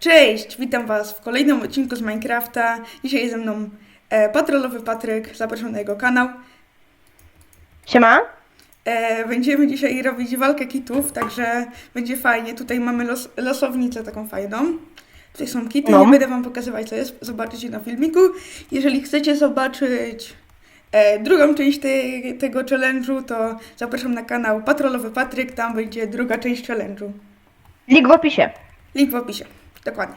Cześć, witam Was w kolejnym odcinku z Minecrafta. Dzisiaj jest ze mną e, patrolowy Patryk, zapraszam na jego kanał. Siema. E, będziemy dzisiaj robić walkę kitów, także będzie fajnie. Tutaj mamy los, losownicę taką fajną. Tutaj są kity, No. nie będę Wam pokazywać co jest, zobaczycie na filmiku. Jeżeli chcecie zobaczyć e, drugą część tej- tego challenge'u, to zapraszam na kanał Patrolowy Patryk, tam będzie druga część challenge'u. Link w opisie. Link w opisie. Dokładnie.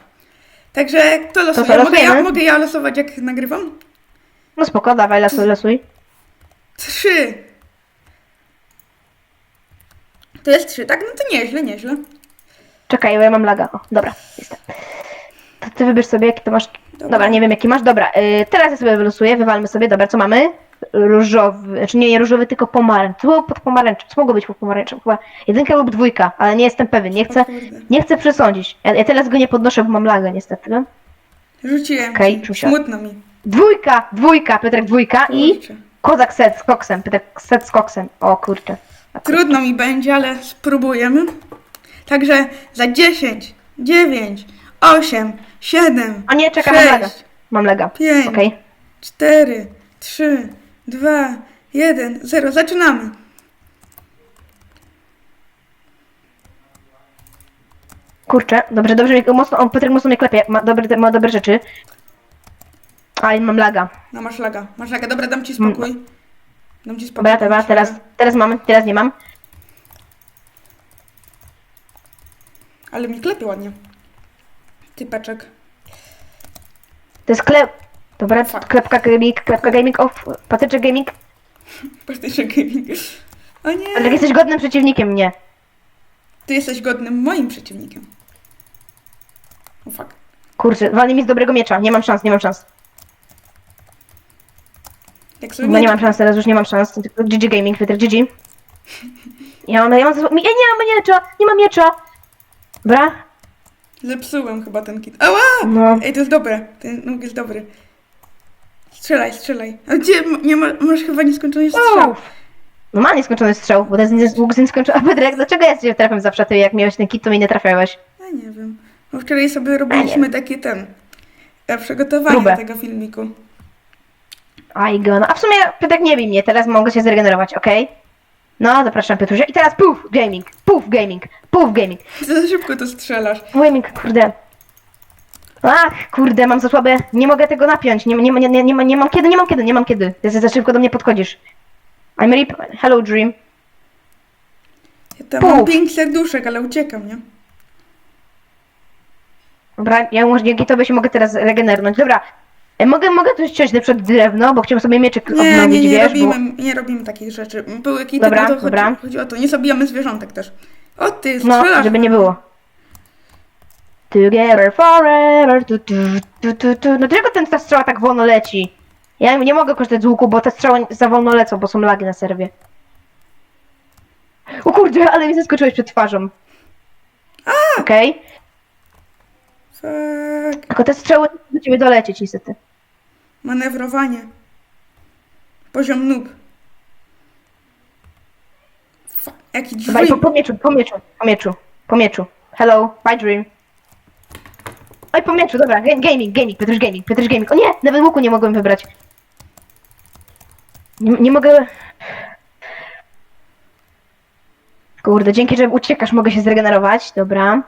Także kto co, losuje? Mogę ja, losujemy? mogę ja losować jak nagrywam? No spoko, dawaj, losuj, losuj. Trzy. To jest trzy, tak? No to nieźle, nieźle. Czekaj, bo ja mam laga. O, dobra, jestem. To ty wybierz sobie, jaki to masz. Dobra. Dobra, nie wiem jaki masz. Dobra, y, teraz ja sobie wylosuję, wywalmy sobie. Dobra, co mamy? Różowy, znaczy nie, nie różowy, tylko pomarańcz. Co było pod pomarańczem? Co mogło być pod pomarańczem? Chyba jedynka lub dwójka, ale nie jestem pewien. Nie chcę, nie chcę przesądzić. Ja, ja teraz go nie podnoszę, bo mam laga niestety. No? Rzuciłem Okej, ci. Czusia. Smutno mi. Dwójka, dwójka, Piotrek dwójka i Kurczę. kozak set z koksem. Piotrek set z koksem. O kurczę. Trudno mi będzie, ale spróbujemy. Także za 10, 9, 8, 7, A nie, czekaj, mam laga. 6, Mam laga. 5, Okej. 4, 3, 2, 1, 0. Zaczynamy. Kurczę, dobrze, dobrze, mnie- mocno, on Piotrek mocno mnie klepie, ma dobre, ma dobre rzeczy. A, i mam laga. No masz laga, masz laga. Dobra, dam ci spokój. Dam ci spokój. Dobra, dobra, ci teraz, laga. teraz mam, teraz nie mam. Ale mi klepie ładnie. Typeczek. To jest klep... Dobra, Fuck. klepka gaming, klepka gaming, off, patyczek gaming. Patyczek gaming. O nie. Piotrek, jesteś godnym przeciwnikiem mnie. Ty jesteś godnym moim przeciwnikiem. O fuck. Kurczę, walnie mi z dobrego miecza, nie mam szans, nie mam szans. Jak sobie No nie mam szans, teraz już nie mam szans. Tylko GG gaming, Piotrek, GG. Ja mam, ja mam, ja nie mam miecza, nie mam miecza. Dobra, Zepsułem chyba ten kit. Ała! no. Ej, to jest dobre. Ten nóg jest dobry. Strzelaj, strzelaj. A gdzie? M- Nie ma, masz chyba nieskończony strzał. Uff. No ma nieskończony strzał, bo to jest nie- łuk z nieskończony. A Piotrek, dlaczego ja cię trafiam zawsze ty, jak miałeś ten kit, to mnie nie trafiałeś? Ja nie wiem. Bo wczoraj sobie robiliśmy takie ten... e, Przygotowanie Próbę. tego filmiku. Aj go, no a w sumie Piotrek nie bij mnie, teraz mogę się zregenerować, okej? No, zapraszam Piotrusia. I teraz puf, gaming, puf, gaming, puf, gaming. Za szybko to strzelasz. Gaming, kurde. Ach, kurde, mam za słabe, nie mogę tego napiąć, nie, nie, nie, nie, nie, nie mam kiedy, nie mam kiedy, nie mam kiedy. Ty za szybko do mnie podchodzisz. I'm rip, hello dream. Ja tam Puf. mam pięć serduszek, ale uciekam, nie? Dobra, ja może dzięki tobie się mogę teraz regenerować. Dobra, e, mogę, mogę tu ściąć na przykład drewno, bo chciałem sobie mieczyk Nie, nie, odnowić, nie wiesz, robimy, nie robimy takich rzeczy. Były kity, Dobra, to chodzi, dobra. chodzi o to. Nie zabijamy zwierzątek też. O ty, bo... No, strzelasz. żeby nie było. Together forever, tu, tu, tu, tu, tu. No dlaczego ten, ta strzała tak wolno leci? Ja nie mogę korzystać z łuku, bo te strzały za wolno lecą, bo są lagi na serwie. O kurde, ale mi zaskoczyłeś przed twarzą. Okej, Fuck. tylko te strzały do ciebie dolecieć niestety. Manewrowanie. Poziom noob. Fuck. Jaki Dobra, i po, po mieczu, po mieczu, po mieczu, po mieczu. Hello, my dream. Oj, po mieczu, dobra, ga- gaming, gaming, Piotruś gaming, Piotruś gaming. O nie, nawet łuku nie mogłem wybrać. Nie, nie mogę... Kurde, dzięki, że uciekasz, mogę się zregenerować, dobra.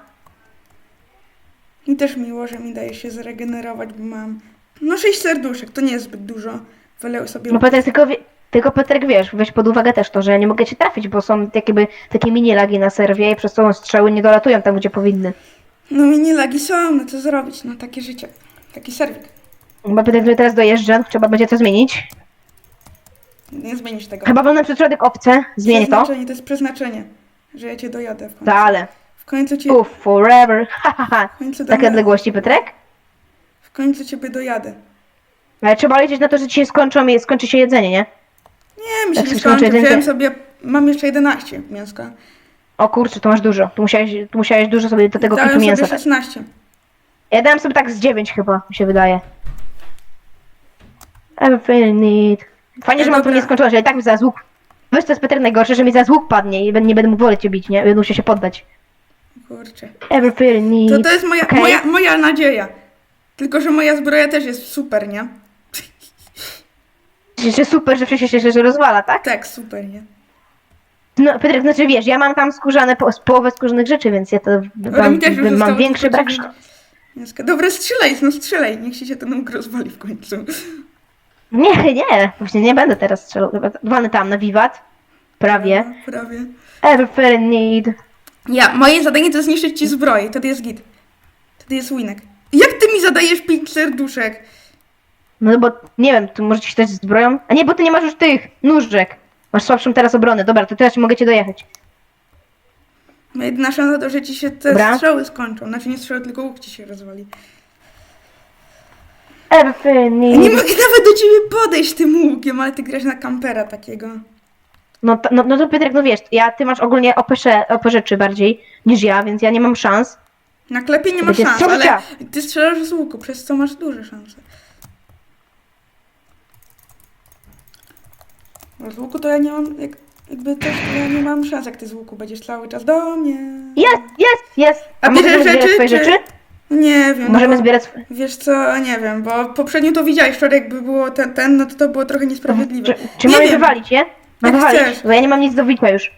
I też miło, że mi daje się zregenerować, bo mam... No sześć serduszek, to nie jest zbyt dużo. Wolę sobie... No Piotrek, tylko, wie, tylko Piotrek, wiesz, weź pod uwagę też to, że ja nie mogę cię trafić, bo są jakby takie mini lagi na serwie i przez to strzały nie dolatują tam, gdzie powinny. No mini lagi są, no co zrobić? No takie życie. Taki serwik. Piotrek który teraz dojeżdża, trzeba będzie to zmienić. Nie zmienisz tego. Chyba wolny przyśrodek obce, zmienię to. Przeznaczenie, to jest przeznaczenie. Że ja cię dojadę w końcu. Tak, ale. W końcu cię... Uff, forever. Ha, ha, ha. W końcu Takie odległości, Piotrek? W końcu ciebie dojadę. Ale trzeba liczyć na to, że ci się skończą i skończy się jedzenie, nie? Nie, mi się Jak nie skończy skończy. Wziąłem sobie... Mam jeszcze 11 mięska. O kurczę, to masz dużo. Tu musiałeś, tu musiałeś dużo sobie do tego Dałem kitu sobie mięsa. dać. 16. Ja dałem sobie tak z 9 chyba, mi się wydaje. Everything need. Fajnie, że mam tu dobra. nieskończoność, ale i tak mi zaraz łuk. Wiesz co jest Peter najgorsze, że mi zaraz łuk padnie i ben- nie będę mógł woleć cię bić, nie? Będę musiał się poddać. Kurczę. Every need. To, to jest moja, Okej. moja, moja nadzieja. Tylko, że moja zbroja też jest super, nie? Że super, że wszystko się, się rozwala, tak? Tak, super, nie? No, Piotrek, znaczy wiesz, ja mam tam skórzane, po, połowę skórzanych rzeczy, więc ja to Ale mam, mi też już mam zostało większy tylko brak. Dobra, strzelaj, no strzelaj. Niech się, ten łuk rozwali w końcu. Nie, nie, właśnie nie będę teraz strzelał. Dobra, Walnę tam na wiwat. Prawie. No, prawie. Every need. Ja, moje zadanie to zniszczyć ci zbroję. Wtedy jest git. Wtedy jest winek. Jak ty mi zadajesz pięć serduszek? No bo nie wiem, tu możecie się dać zbroją. A nie, bo ty nie masz już tych nóżek. Masz słabszą teraz obronę. Dobra, to teraz mogę cię dojechać. No jedyna szansa to, że ci się te Dobra. strzały skończą. Znaczy nie strzały, tylko łuk ci się rozwali. Ja nie mogę nawet do ciebie podejść tym łukiem, ale ty grasz na kampera takiego. No, to- no, no to Piotrek, no wiesz, ja, ty masz ogólnie OP, OP rzeczy bardziej niż ja, więc ja nie mam szans. Na klepie nie masz Będzie szans, ale ty strzelasz z łuku, przez co masz duże szanse. Z łuku to ja nie mam, jak, jakby też to ja nie mam szans, jak ty z łuku będziesz cały czas do mnie. Jest, jest, jest. A A możemy bierzesz zbierać rzeczy, twoje czy- rzeczy? Nie wiem. Możemy no, zbierać... Wiesz co, nie wiem, bo poprzednio to widziałeś wczoraj, jakby było ten, ten no to to było trochę niesprawiedliwe. Czy, czy nie mamy wiem. wywalić, nie? Mam Jak wywalić, chcesz. bo ja nie mam nic do wyjścia już.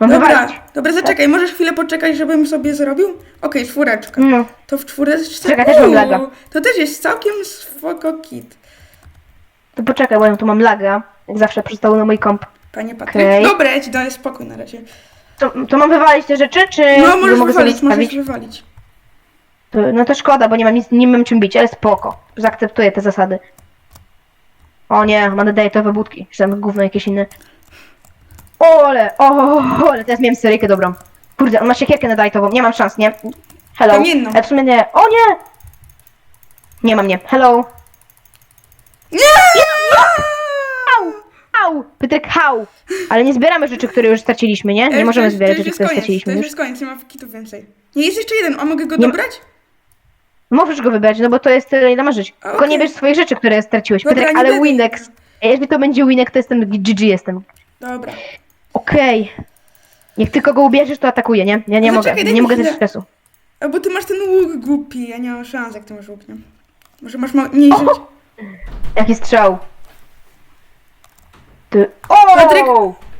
Mam Dobra, wywalić. dobra, zaczekaj, możesz chwilę poczekać, żebym sobie zrobił? Okej, czwóreczka. No. To w czwóreczce... Czekaj, też mam Uuu, laga. To też jest całkiem spoko kit. To poczekaj, bo ja tu mam laga. Jak zawsze przystało na mój komp. Panie Patryk. Okej. Dobra, ja ci daję spokój na razie. To, to mam wywalić te rzeczy, czy No, możesz mogę wywalić, sobie możesz zostawić? wywalić. To, no to szkoda, bo nie mam nic, nie mam czym bić, ale spoko. Zaakceptuję te zasady. O nie, mam dajetowe budki. Czy tam gówno jakieś inne. Ole, o, ale teraz miałem seryjkę dobrą. Kurde, on ma siekierkę na dajtową, nie mam szans, nie? Hello. Kamienną. E, w sumie nie. O nie! Nie mam nie. Hello. Nie! Au! Au! Piotrek, hał! Ale nie zbieramy rzeczy, które już straciliśmy, nie? Nie możemy zbierać rzeczy, które koniec, straciliśmy To już już. jest koniec, nie ma kitów więcej. Nie, jest jeszcze jeden, a mogę go Nie- dobrać? Możesz go wybrać, no bo to jest tyle, ile masz żyć. Tylko Okej. nie bierz swoich rzeczy, które straciłeś. Dobra, Piotrek, nie ale będę. Winex. Jeśli to będzie Winek, to jestem GG jestem. Dobra. Okej. Jak tylko go ubierzesz, to atakuję, nie? Ja nie No mogę, czekaj, daj nie mi mogę chwilę. też stresu. A bo ty masz ten łuk głupi, ja nie mam szans, jak ty masz łuk, nie? Może masz ma- mniej żyć? Jaki strzał. Ty... O! Patryk!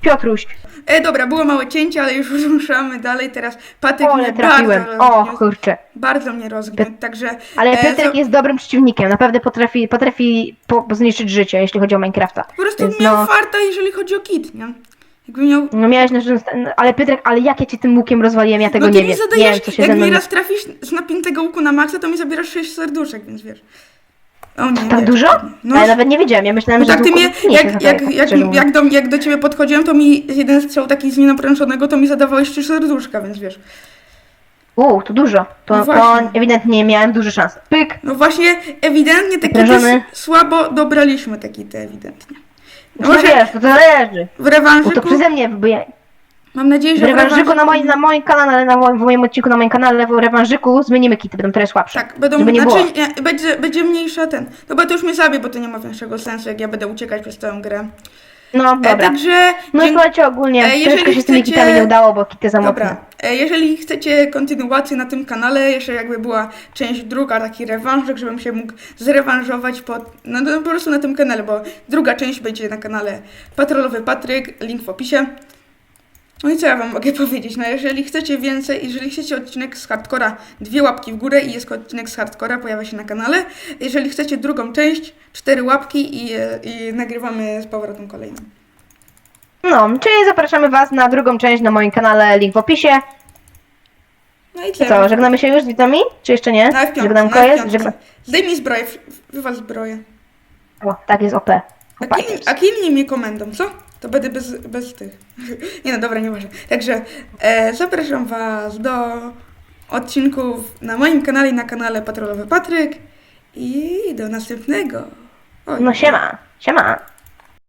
Piotruś. E, dobra, było małe cięcie, ale już ruszamy dalej, teraz Patryk O, mnie trafiłem. bardzo O, rozgniótł. kurczę. Bardzo mnie rozgniótł, także... Ale e, Piotrek za- jest dobrym przeciwnikiem. Naprawdę potrafi, potrafi po, zniszczyć życie, jeśli chodzi o Minecrafta. Po prostu Więc miał no, farta, jeżeli chodzi o kit, nie? Jakby miał... no miałeś na szczęście- no, ale Piotrek, ale jak ja cię tym łukiem rozwaliłem, ja tego no ty nie mi wiem. Nie wiem, co się jak ze mną... mi raz trafisz z napiętego łuku na maksa, to mi zabierasz 6 serduszek, więc wiesz. O nie, Tak wiesz, dużo? No, Ale nawet nie wiedziałem, ja myślałem, no że tak ty tylko mnie, jak, jak, tak jak, szczerze mówiąc. jak, do, jak do ciebie podchodziłem, to mi jeden strzał taki z nienaprężonego, to mi zadawałeś 3 serduszka, więc wiesz. Uuu, to dużo. To, No to właśnie. ewidentnie miałem duże szanse. Pyk! No właśnie, ewidentnie te kity s- słabo dobraliśmy te kity, ewidentnie. No Może wiesz, to zależy. w rewanżyku, to przeze mnie, bo ja, mam nadzieję, że w rewanżyku na moim, na moim kanale, na moim, w moim odcinku na moim kanale, w rewanżyku zmienimy kity, będą trochę słabsze. Tak, będą, żeby nie znaczy, było. nie, będzie, będzie mniejsza ten. Dobra, to już mnie zabie, bo to nie ma większego sensu, jak ja będę uciekać przez całą grę. No E, dobra. także. No i dzięk- słuchajcie, ogólnie E, jeżeli troszkę się z tymi chcecie- kitami nie udało, bo kity za mocne. E, jeżeli chcecie kontynuację na tym kanale, jeszcze jakby była część druga, taki rewanżyk, żebym się mógł zrewanżować po, no, no, po prostu na tym kanale, bo druga część będzie na kanale Patrolowy Patryk, link w opisie. No i co ja wam mogę powiedzieć? No jeżeli chcecie więcej, jeżeli chcecie odcinek z hardcora, dwie łapki w górę i jest odcinek z hardcora, pojawia się na kanale. Jeżeli chcecie drugą część, cztery łapki i, i nagrywamy z powrotem kolejną. No, czyli zapraszamy was na drugą część na moim kanale, link w opisie. No i tyle. Co, żegnamy się już z widzami? Czy jeszcze nie? Na F5, Żegnamko na jest? F5. Żegna... Zdejmij zbroję, wywal zbroję. O, tak jest OP. A kim, a kim mnie komendą, co? To będę bez, bez tych. Nie no, dobra, nie może. Także e, zapraszam Was do odcinków na moim kanale i na kanale Patrolowy Patryk. I do następnego. Oj. No siema, siema.